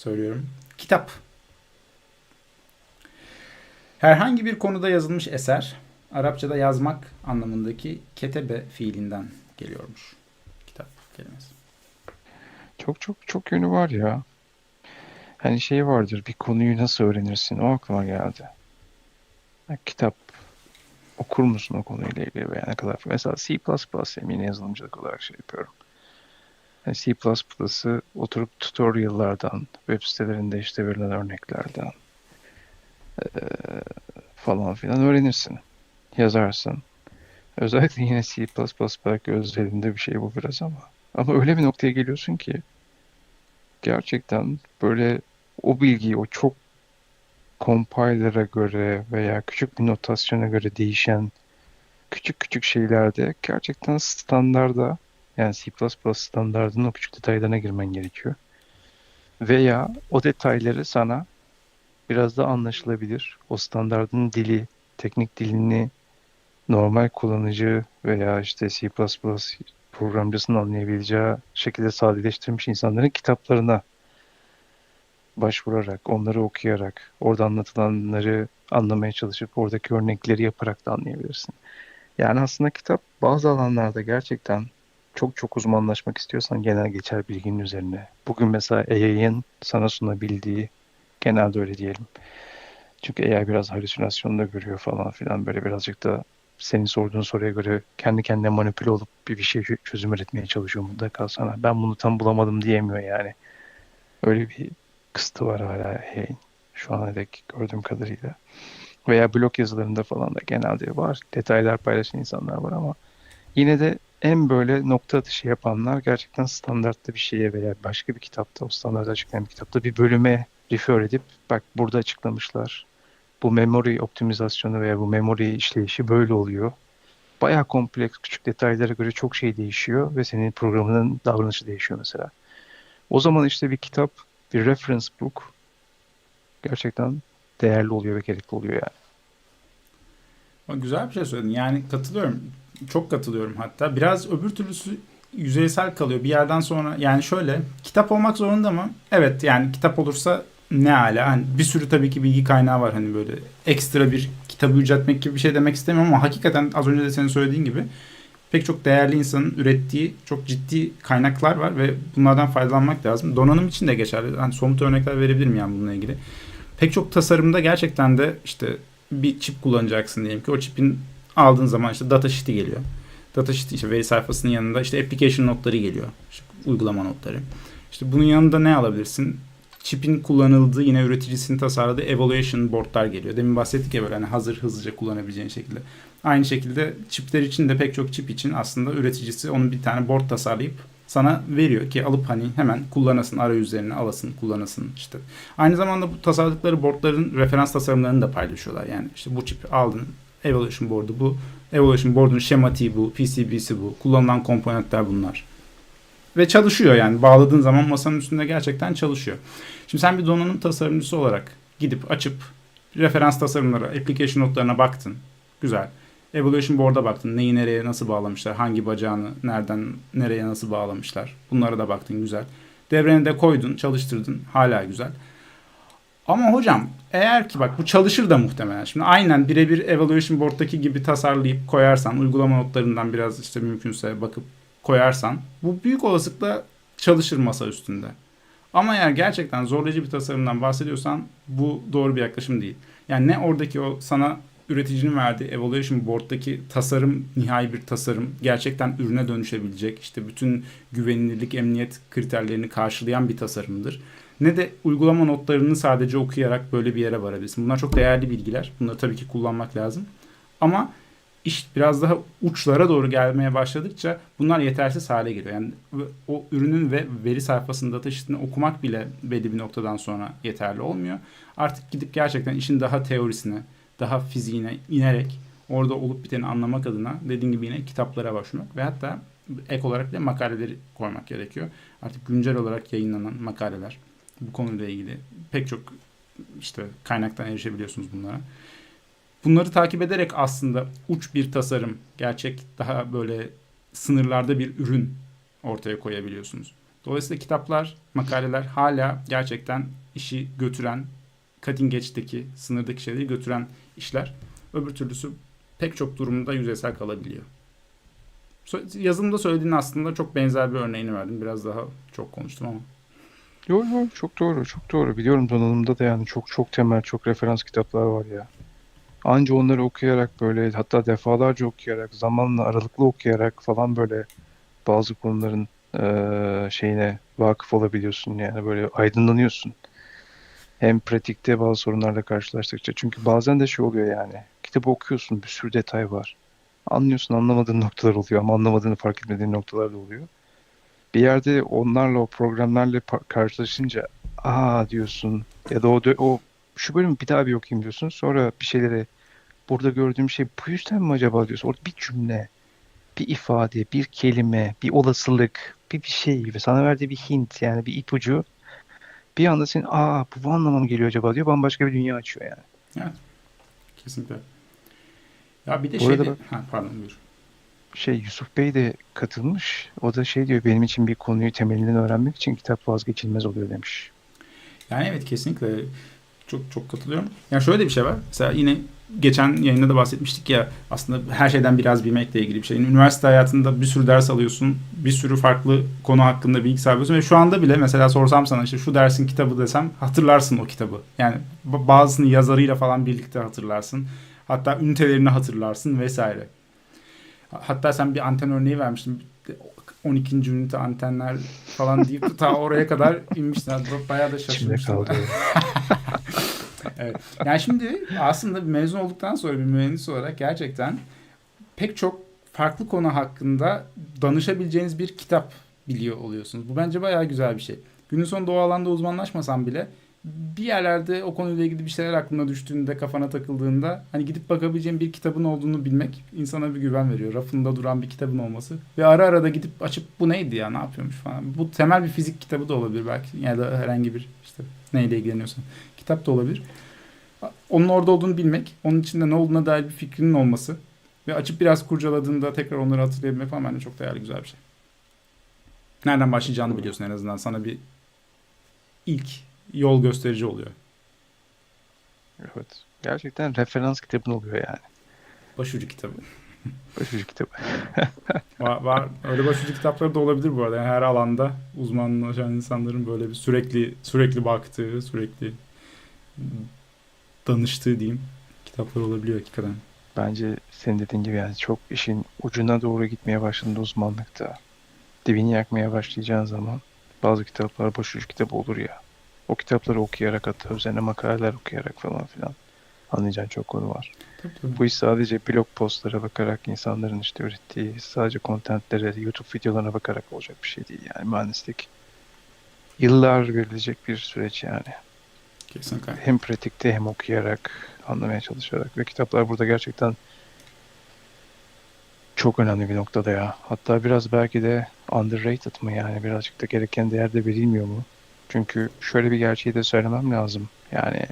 söylüyorum. Kitap. Herhangi bir konuda yazılmış eser, Arapçada yazmak anlamındaki ketebe fiilinden geliyormuş. Kitap kelimesi. Çok çok çok yönü var ya. Hani şey vardır bir konuyu nasıl öğrenirsin o aklıma geldi. Kitap okur musun o konuyla ilgili veya ne kadar mesela C++ yine yazılımcılık olarak şey yapıyorum. C++'ı oturup tutorial'lardan, web sitelerinde işte verilen örneklerden eee, falan filan öğrenirsin. Yazarsın. Özellikle yine C++ belki özelinde bir şey bu biraz ama. Ama öyle bir noktaya geliyorsun ki gerçekten böyle o bilgiyi o çok compiler'a göre veya küçük bir notasyona göre değişen küçük küçük şeylerde gerçekten standarda yani C++ standardının o küçük detaylarına girmen gerekiyor. Veya o detayları sana biraz da anlaşılabilir. O standardın dili, teknik dilini normal kullanıcı veya işte C++ programcısının anlayabileceği şekilde sadeleştirilmiş insanların kitaplarına başvurarak, onları okuyarak, orada anlatılanları anlamaya çalışıp oradaki örnekleri yaparak da anlayabilirsin. Yani aslında kitap bazı alanlarda gerçekten çok çok uzmanlaşmak istiyorsan genel geçer bilginin üzerine. Bugün mesela AI'ın sana sunabildiği genelde öyle diyelim. Çünkü AI biraz halüsinasyon da görüyor falan filan böyle birazcık da senin sorduğun soruya göre kendi kendine manipüle olup bir, bir şey çözüm üretmeye çalışıyor mutlaka sana. Ben bunu tam bulamadım diyemiyor yani. Öyle bir kısıtı var hala Hay'in şu ana dek gördüğüm kadarıyla. Veya blog yazılarında falan da genelde var. Detaylar paylaşan insanlar var ama yine de en böyle nokta atışı yapanlar gerçekten standartta bir şeye veya başka bir kitapta, o standartı açıklayan bir kitapta bir bölüme refer edip bak burada açıklamışlar. Bu memory optimizasyonu veya bu memory işleyişi böyle oluyor. Bayağı kompleks küçük detaylara göre çok şey değişiyor ve senin programının davranışı değişiyor mesela. O zaman işte bir kitap, bir reference book gerçekten değerli oluyor ve gerekli oluyor yani. Güzel bir şey söyledin. Yani katılıyorum. Çok katılıyorum hatta. Biraz öbür türlüsü yüzeysel kalıyor bir yerden sonra. Yani şöyle kitap olmak zorunda mı? Evet yani kitap olursa ne ala. Hani bir sürü tabii ki bilgi kaynağı var hani böyle ekstra bir kitabı yüceltmek gibi bir şey demek istemiyorum ama hakikaten az önce de senin söylediğin gibi pek çok değerli insanın ürettiği çok ciddi kaynaklar var ve bunlardan faydalanmak lazım. Donanım için de geçerli. Hani somut örnekler verebilirim yani bununla ilgili. Pek çok tasarımda gerçekten de işte bir çip kullanacaksın diyelim ki o çipin aldığın zaman işte data sheet'i geliyor. Data sheet işte veri sayfasının yanında işte application notları geliyor. İşte uygulama notları. İşte bunun yanında ne alabilirsin? Çipin kullanıldığı yine üreticisinin tasarladığı evaluation boardlar geliyor. Demin bahsettik ya böyle hani hazır hızlıca kullanabileceğin şekilde. Aynı şekilde çipler için de pek çok çip için aslında üreticisi onun bir tane board tasarlayıp sana veriyor ki alıp hani hemen kullanasın arayüzlerini alasın kullanasın işte. Aynı zamanda bu tasarladıkları boardların referans tasarımlarını da paylaşıyorlar. Yani işte bu çipi aldın evaluation board'u bu. Evaluation board'un şematiği bu, PCB'si bu. Kullanılan komponentler bunlar. Ve çalışıyor yani. Bağladığın zaman masanın üstünde gerçekten çalışıyor. Şimdi sen bir donanım tasarımcısı olarak gidip açıp referans tasarımlara, application notlarına baktın. Güzel. Evaluation board'a baktın. Neyi nereye nasıl bağlamışlar? Hangi bacağını nereden nereye nasıl bağlamışlar? Bunlara da baktın. Güzel. Devreni de koydun, çalıştırdın. Hala güzel. Ama hocam eğer ki bak bu çalışır da muhtemelen. Şimdi aynen birebir evaluation board'daki gibi tasarlayıp koyarsan, uygulama notlarından biraz işte mümkünse bakıp koyarsan bu büyük olasılıkla çalışır masa üstünde. Ama eğer gerçekten zorlayıcı bir tasarımdan bahsediyorsan bu doğru bir yaklaşım değil. Yani ne oradaki o sana üreticinin verdiği evaluation board'daki tasarım nihai bir tasarım gerçekten ürüne dönüşebilecek işte bütün güvenilirlik emniyet kriterlerini karşılayan bir tasarımdır. Ne de uygulama notlarını sadece okuyarak böyle bir yere varabilirsin. Bunlar çok değerli bilgiler. Bunları tabii ki kullanmak lazım. Ama iş biraz daha uçlara doğru gelmeye başladıkça bunlar yetersiz hale geliyor. Yani o ürünün ve veri sayfasında sheet'ini okumak bile belli bir noktadan sonra yeterli olmuyor. Artık gidip gerçekten işin daha teorisine, daha fiziğine inerek orada olup biteni anlamak adına dediğim gibi yine kitaplara başvurmak ve hatta ek olarak da makaleleri koymak gerekiyor. Artık güncel olarak yayınlanan makaleler bu konuyla ilgili pek çok işte kaynaktan erişebiliyorsunuz bunlara. Bunları takip ederek aslında uç bir tasarım, gerçek daha böyle sınırlarda bir ürün ortaya koyabiliyorsunuz. Dolayısıyla kitaplar, makaleler hala gerçekten işi götüren, cutting edge'deki, sınırdaki şeyleri götüren işler. Öbür türlüsü pek çok durumda yüzeysel kalabiliyor. Yazımda söylediğin aslında çok benzer bir örneğini verdim. Biraz daha çok konuştum ama. Yok yok çok doğru çok doğru. Biliyorum donanımda da yani çok çok temel çok referans kitaplar var ya. Anca onları okuyarak böyle hatta defalarca okuyarak zamanla aralıklı okuyarak falan böyle bazı konuların eee, şeyine vakıf olabiliyorsun yani böyle aydınlanıyorsun. Hem pratikte bazı sorunlarla karşılaştıkça. Çünkü bazen de şey oluyor yani. Kitabı okuyorsun bir sürü detay var. Anlıyorsun anlamadığın noktalar oluyor ama anlamadığını fark etmediğin noktalar da oluyor. Bir yerde onlarla o programlarla karşılaşınca aa diyorsun ya da o, o şu bölümü bir daha bir okuyayım diyorsun. Sonra bir şeyleri burada gördüğüm şey bu yüzden mi acaba diyorsun. Orada bir cümle, bir ifade, bir kelime, bir olasılık, bir bir şey ve sana verdiği bir hint yani bir ipucu bir anda senin aa bu, anlamam geliyor acaba diyor bambaşka bir dünya açıyor yani. Kesinlikle. Ya bir de şey bak- Ha, pardon buyur. Şey Yusuf Bey de katılmış. O da şey diyor benim için bir konuyu temelinden öğrenmek için kitap vazgeçilmez oluyor demiş. Yani evet kesinlikle çok çok katılıyorum. Yani şöyle de bir şey var. Mesela yine geçen yayında da bahsetmiştik ya aslında her şeyden biraz bilmekle ilgili bir şey. Üniversite hayatında bir sürü ders alıyorsun. Bir sürü farklı konu hakkında bilgi sahibi oluyorsun. Ve şu anda bile mesela sorsam sana işte şu dersin kitabı desem hatırlarsın o kitabı. Yani bazısını yazarıyla falan birlikte hatırlarsın. Hatta ünitelerini hatırlarsın vesaire. Hatta sen bir anten örneği vermiştin. 12. ünite antenler falan deyip ta oraya kadar inmiştin. Bayağı da şaşırmıştım. Evet. Yani şimdi aslında mezun olduktan sonra bir mühendis olarak gerçekten pek çok farklı konu hakkında danışabileceğiniz bir kitap biliyor oluyorsunuz. Bu bence bayağı güzel bir şey. Günün sonunda o alanda uzmanlaşmasan bile bir yerlerde o konuyla ilgili bir şeyler aklına düştüğünde, kafana takıldığında hani gidip bakabileceğin bir kitabın olduğunu bilmek insana bir güven veriyor. Rafında duran bir kitabın olması. Ve ara ara da gidip açıp bu neydi ya ne yapıyormuş falan. Bu temel bir fizik kitabı da olabilir belki. Ya da herhangi bir işte neyle ilgileniyorsan. Kitap da olabilir. Onun orada olduğunu bilmek, onun içinde ne olduğuna dair bir fikrinin olması ve açıp biraz kurcaladığında tekrar onları hatırlayabilmek falan bence çok değerli güzel bir şey. Nereden başlayacağını biliyorsun en azından. Sana bir ilk yol gösterici oluyor. Evet. Gerçekten referans kitabın oluyor yani. Başucu kitabı. Başucu kitabı. Var, var. Öyle başucu kitapları da olabilir bu arada. Yani her alanda uzmanlaşan insanların böyle bir sürekli sürekli baktığı, sürekli danıştığı diyeyim kitaplar olabiliyor hakikaten. Bence senin dediğin gibi yani çok işin ucuna doğru gitmeye başladığında uzmanlıkta dibini yakmaya başlayacağın zaman bazı kitaplar başucu kitabı olur ya. O kitapları okuyarak hatta üzerine makaleler okuyarak falan filan anlayacağın çok konu var. Tabii, tabii. Bu iş sadece blog postlara bakarak insanların işte ürettiği sadece contentlere, YouTube videolarına bakarak olacak bir şey değil yani mühendislik. Yıllar verilecek bir süreç yani. Kesinlikle. Hem pratikte hem okuyarak, anlamaya çalışarak ve kitaplar burada gerçekten çok önemli bir noktada ya. Hatta biraz belki de underrated mı yani birazcık da gereken değer de verilmiyor mu? Çünkü şöyle bir gerçeği de söylemem lazım. Yani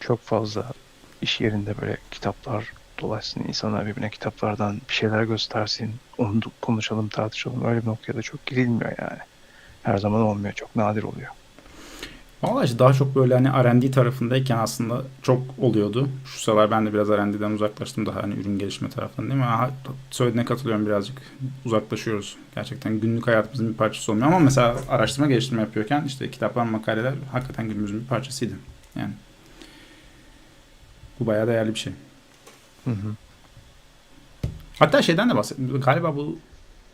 çok fazla iş yerinde böyle kitaplar dolaşsın, insanlar birbirine kitaplardan bir şeyler göstersin, onu konuşalım, tartışalım. Öyle bir noktaya da çok girilmiyor yani. Her zaman olmuyor, çok nadir oluyor. Vallahi işte daha çok böyle hani R&D tarafındayken aslında çok oluyordu. Şu sıralar ben de biraz R&D'den uzaklaştım daha hani ürün gelişme tarafından değil mi? Ha, söylediğine katılıyorum birazcık. Uzaklaşıyoruz. Gerçekten günlük hayatımızın bir parçası olmuyor ama mesela araştırma geliştirme yapıyorken işte kitaplar, makaleler hakikaten günümüzün bir parçasıydı. Yani bu bayağı değerli bir şey. Hı hı. Hatta şeyden de bahsettim. Galiba bu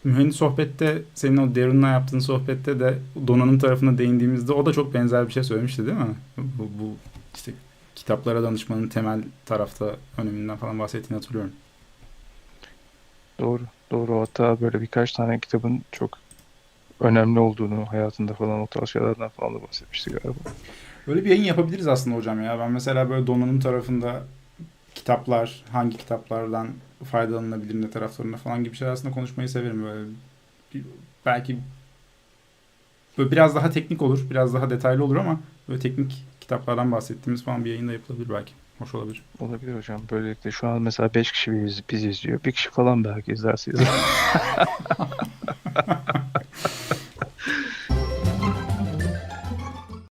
mühendis sohbette senin o Darren'la yaptığın sohbette de donanım tarafına değindiğimizde o da çok benzer bir şey söylemişti değil mi? Bu, bu işte kitaplara danışmanın temel tarafta öneminden falan bahsettiğini hatırlıyorum. Doğru, doğru. Hatta böyle birkaç tane kitabın çok önemli olduğunu hayatında falan o tarz şeylerden falan da bahsetmişti galiba. Böyle bir yayın yapabiliriz aslında hocam ya. Ben mesela böyle donanım tarafında kitaplar, hangi kitaplardan faydalanılabilir ne taraflarında falan gibi şeyler aslında konuşmayı severim. Böyle bir- belki böyle biraz daha teknik olur, biraz daha detaylı olur ama böyle teknik kitaplardan bahsettiğimiz falan bir yayında yapılabilir belki. Hoş olabilir. Olabilir hocam. Böylelikle şu an mesela 5 kişi biz, biz izliyor. Bir kişi falan belki izlerse izler.